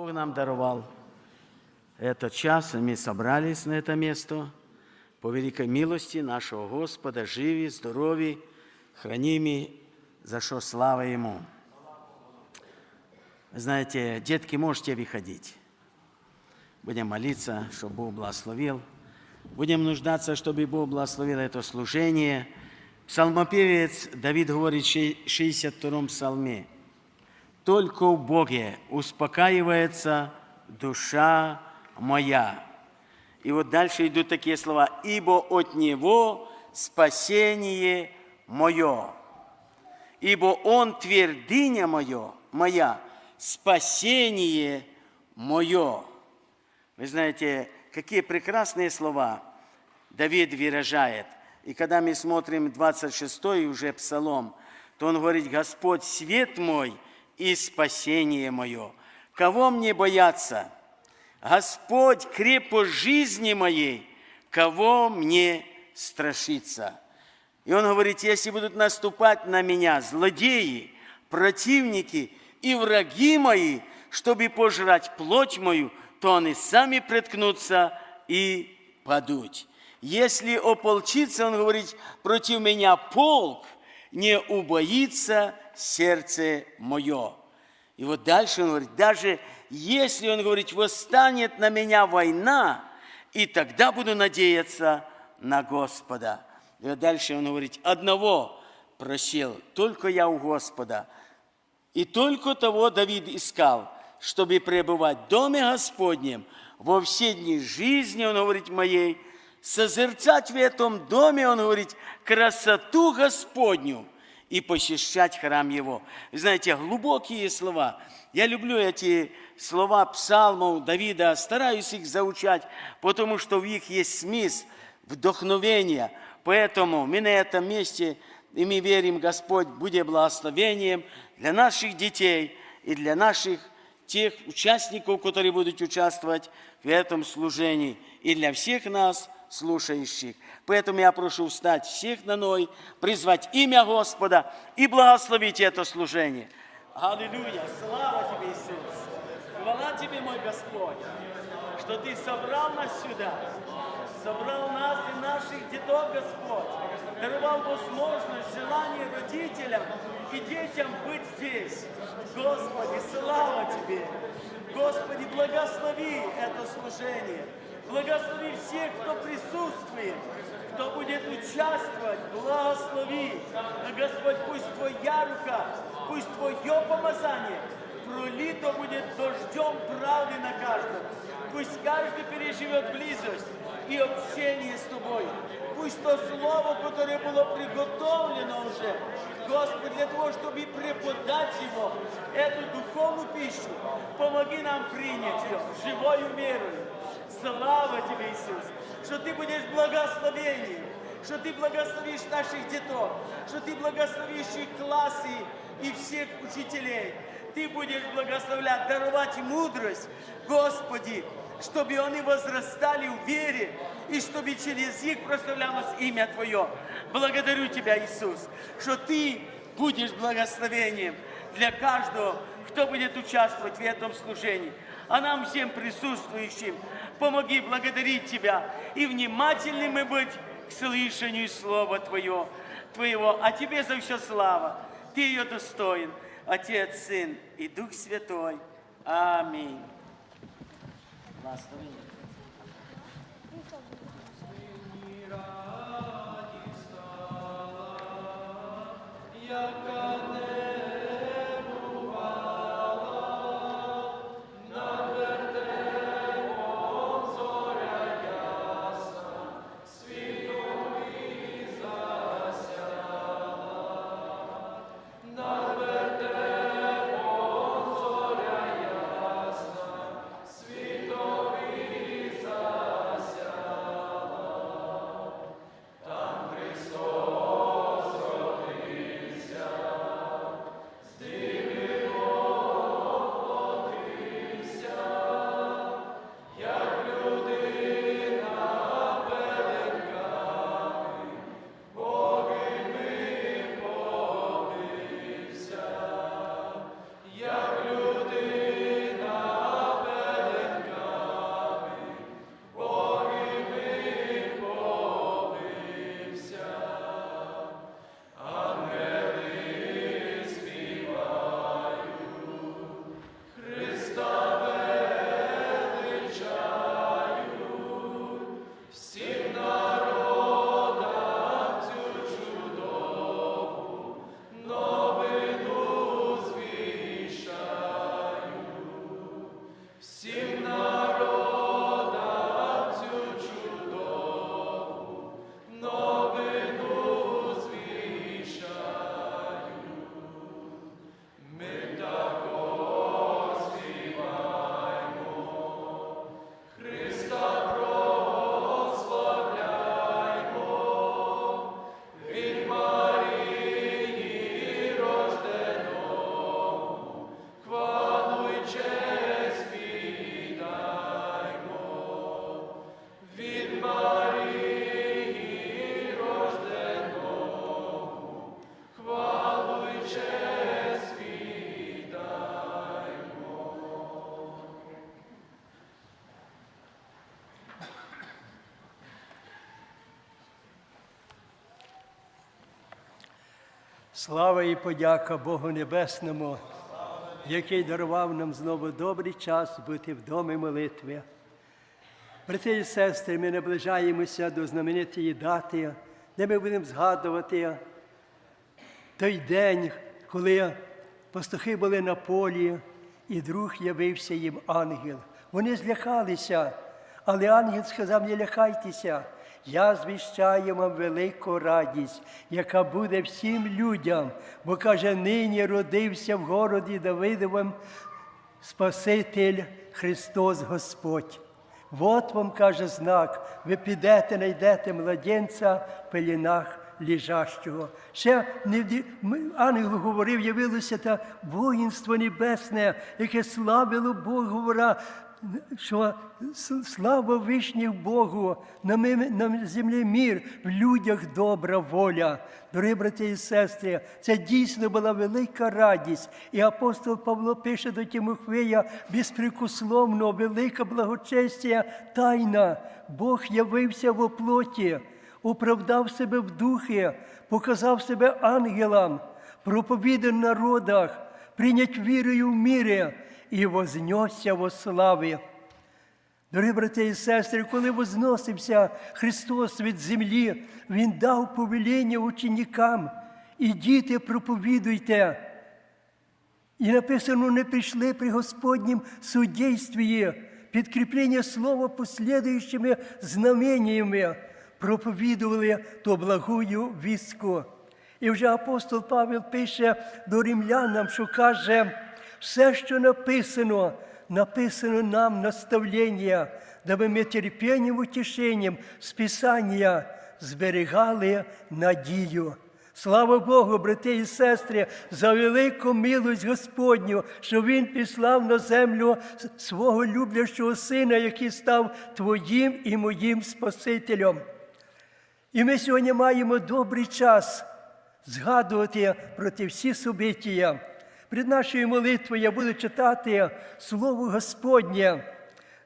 Бог нам даровал этот час, и мы собрались на это место по великой милости нашего Господа, живи, здорові, храними, за что слава Ему. Знаете, детки, можете выходить. Будем молиться, чтобы Бог благословил. Будем нуждаться, чтобы Бог благословил это служение. Псалмопевец Давид говорит в 62-м псалме. Только в Боге успокаивается душа моя. И вот дальше идут такие слова. Ибо от Него спасение мое. Ибо Он твердыня мое, моя, спасение мое. Вы знаете, какие прекрасные слова Давид выражает. И когда мы смотрим 26-й уже псалом, то он говорит, Господь, свет мой и спасение мое. Кого мне бояться? Господь, крепость жизни моей, кого мне страшиться? И он говорит, если будут наступать на меня злодеи, противники и враги мои, чтобы пожрать плоть мою, то они сами преткнутся и падут. Если ополчится, он говорит, против меня полк, не убоится сердце мое. И вот дальше он говорит, даже если, он говорит, восстанет на меня война, и тогда буду надеяться на Господа. И вот дальше он говорит, одного просил, только я у Господа. И только того Давид искал, чтобы пребывать в доме Господнем во все дни жизни, он говорит, моей, созерцать в этом доме, он говорит, красоту Господню и посещать храм Его. Вы знаете, глубокие слова. Я люблю эти слова псалмов Давида, стараюсь их заучать, потому что в них есть смысл, вдохновение. Поэтому мы на этом месте, и мы верим, Господь будет благословением для наших детей и для наших тех участников, которые будут участвовать в этом служении, и для всех нас – слушающих. Поэтому я прошу встать всех на ной, призвать имя Господа и благословить это служение. Аллилуйя! Слава Тебе, Иисус! Хвала Тебе, мой Господь, что Ты собрал нас сюда, собрал нас и наших деток, Господь, даровал возможность, желание родителям и детям быть здесь. Господи, слава Тебе! Господи, благослови это служение. Благослови всех, кто присутствует, кто будет участвовать. Благослови. Господь, пусть Твоя рука, пусть Твое помазание пролито будет дождем правды на каждом. Пусть каждый переживет близость и общение с Тобой. Пусть то слово, которое было приготовлено уже, Господи, для того, чтобы преподать его, эту духовную пищу, помоги нам принять ее живою мерой. Слава Тебе, Иисус, что Ты будешь благословением, что Ты благословишь наших деток, что Ты благословишь их классы и всех учителей. Ты будешь благословлять, даровать мудрость, Господи, чтобы они возрастали в вере, и чтобы через них прославлялось имя Твое. Благодарю Тебя, Иисус, что Ты будешь благословением для каждого, кто будет участвовать в этом служении. А нам всем присутствующим помоги благодарить Тебя и внимательны мы быть к слышанию Слова Твое, Твоего. А Тебе за все слава. Ты ее достоин. Отец, Сын и Дух Святой. Аминь. Благословение. Яка Слава і подяка Богу Небесному, який дарував нам знову добрий час бути в домі молитви. Брати і сестри, ми наближаємося до знаменитої дати, де ми будемо згадувати той день, коли пастухи були на полі, і друг явився їм ангел. Вони злякалися, але ангел сказав: не лякайтеся, я звіщаю вам велику радість, яка буде всім людям, бо каже, нині родився в городі Давидовим Спаситель Христос Господь. Вот вам каже знак, ви підете, знайдете младенця в пелінах лежащого. Ще не ангел говорив, явилося та воїнство небесне, яке славило говора, що слава вишніх Богу, на, ми- на землі мір, в людях добра воля. Дорогі брати і сестри, це дійсно була велика радість. І апостол Павло пише до Тимофея безпрекословно, велика благочестя, тайна. Бог явився в оплоті, оправдав себе в духі, показав себе ангелам, проповідав народах, прийнять вірою в мірі і вознесся во славі. Дорогі брати і сестри, коли возносився Христос від землі, Він дав повеління ученикам, ідіть, проповідуйте. І написано, не прийшли при Господнім судействі, підкріплення слова послідуючими знамениями, проповідували ту благую вістку. І вже апостол Павел пише до римлянам, що каже, все, що написано, написано нам наставлення, даби ми терпінням, утішенням з Писання зберігали надію. Слава Богу, брати і сестри, за велику милость Господню, що Він післав на землю свого люблячого сина, який став Твоїм і моїм Спасителем. І ми сьогодні маємо добрий час згадувати про ті всі собиття. Перед нашою молитвою я буду читати Слово Господнє,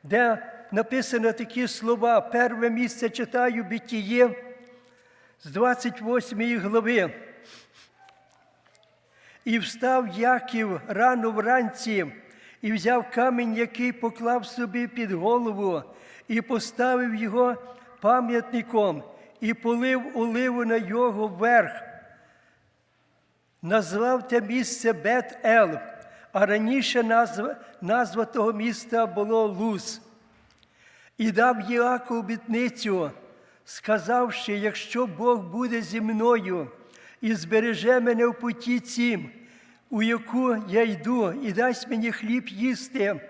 де написано такі слова. Перше місце читаю Битіє з 28 глави. І встав Яків рано вранці, і взяв камінь, який поклав собі під голову, і поставив його пам'ятником, і полив оливу на його верх. Назвав те місце Бет-Ел, а раніше назва, назва того міста було Луз. І дав Єаку обітницю, сказавши, якщо Бог буде зі мною і збереже мене в путі цім, у яку я йду, і дасть мені хліб їсти,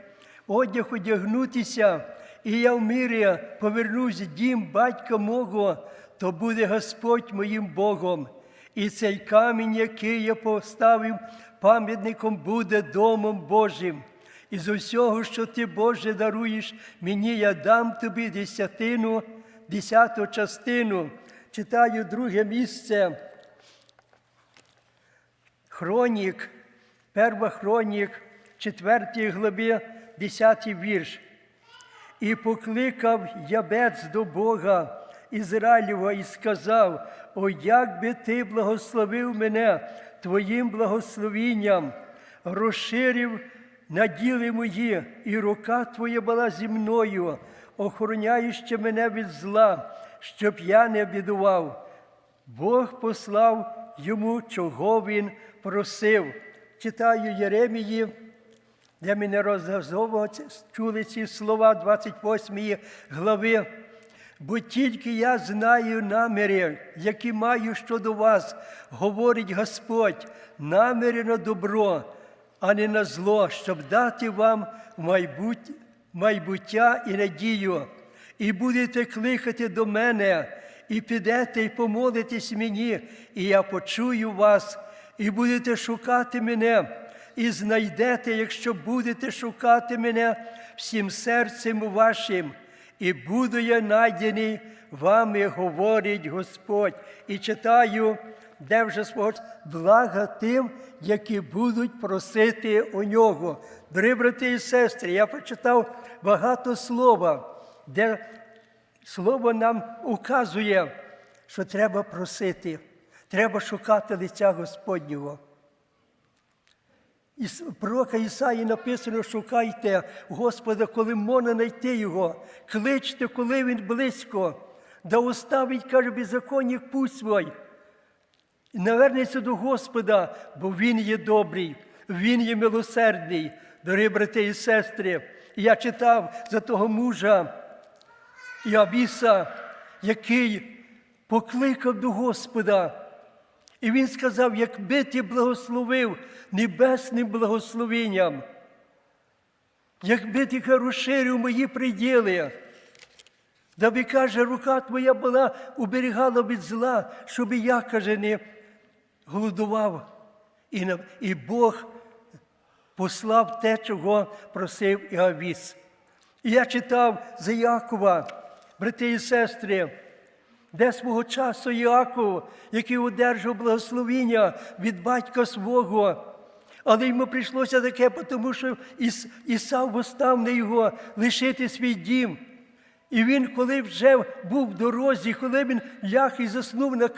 одяг одягнутися, і я в мирі повернусь дім батька мого, то буде Господь моїм Богом. І цей камінь, який я поставив пам'ятником, буде домом Божим. І з усього, що ти, Боже, даруєш мені, я дам тобі десятину, десяту частину. Читаю друге місце. Хронік, перва хронік, четвертій главі, десятий вірш. І покликав ябець до Бога Ізраїлєва і сказав: О, як би ти благословив мене Твоїм благословінням, розширив наділи мої, і рука Твоя була зі мною, охороняючи мене від зла, щоб я не бідував. Бог послав йому, чого він просив. Читаю Єремії, де ми неразово чули ці слова 28 глави. Бо тільки я знаю наміри, які маю щодо вас, говорить Господь, наміри на добро, а не на зло, щоб дати вам майбут... майбуття і надію. І будете кликати до мене, і підете, і помолитесь мені, і я почую вас, і будете шукати мене, і знайдете, якщо будете шукати мене всім серцем вашим, і буду я найдений вами, говорить Господь. І читаю, де вже свого блага тим, які будуть просити у нього. Дорогі брати і сестри, я прочитав багато слова, де слово нам указує, що треба просити. Треба шукати лиця Господнього. Пророка Ісаї написано, шукайте Господа, коли можна знайти Його, кличте, коли Він близько, да оставить, каже, беззаконник путь свой. І навернеться до Господа, бо Він є добрий, Він є милосердний. Дорогі брати і сестри, я читав за того мужа Іабіса, який покликав до Господа. І він сказав, якби ти благословив небесним благословенням, якби ти розширив мої приділи, даби, каже, рука твоя була, уберігала від зла, щоб я, каже, не голодував. І, і Бог послав те, чого просив Іавіс. І я читав за Якова, брати і сестри, де свого часу Іаков, який одержав благословіння від батька свого. Але йому прийшлося таке, тому що Іс, Ісав постав на його лишити свій дім. І він, коли вже був в дорозі, коли він ляг і заснув, на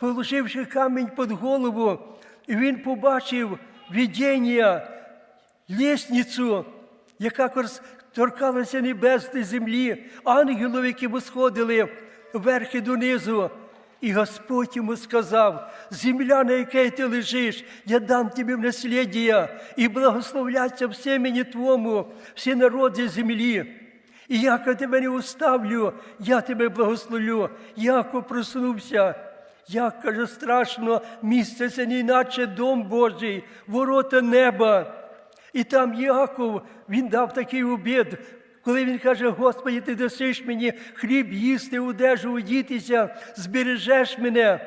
положивши камінь під голову, і він побачив видіння, лісницю, яка торкалася небес землі, ангелів, які восходили вверх і донизу. І Господь йому сказав: земля, на якій ти лежиш, я дам тобі в насліддя, і благословляться в семені твому, всі народи землі. І як я тебе не уставлю, я тебе благословлю. Яко проснувся. Як каже, страшно місце це не іначе дом Божий, ворота неба. І там Яков, він дав такий обід, коли він каже, Господи, ти дасиш мені хліб їсти, одежу одітися, збережеш мене.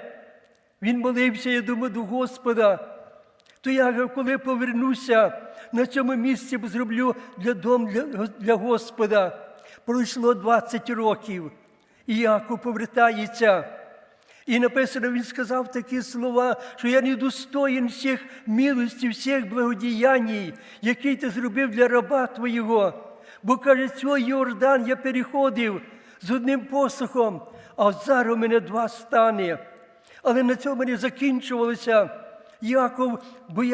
Він молився, я думаю, до Господа. То я, коли повернуся на цьому місці, зроблю для дом для, для Господа. Пройшло 20 років, і Яков повертається. І написано, він сказав такі слова, що я не достоїн всіх милості, всіх благодіянь, які ти зробив для раба твого. Бо каже, цього Йордан я переходив з одним посохом, а зараз у мене два стани. Але на цьому не закінчувалося. Яков боявся.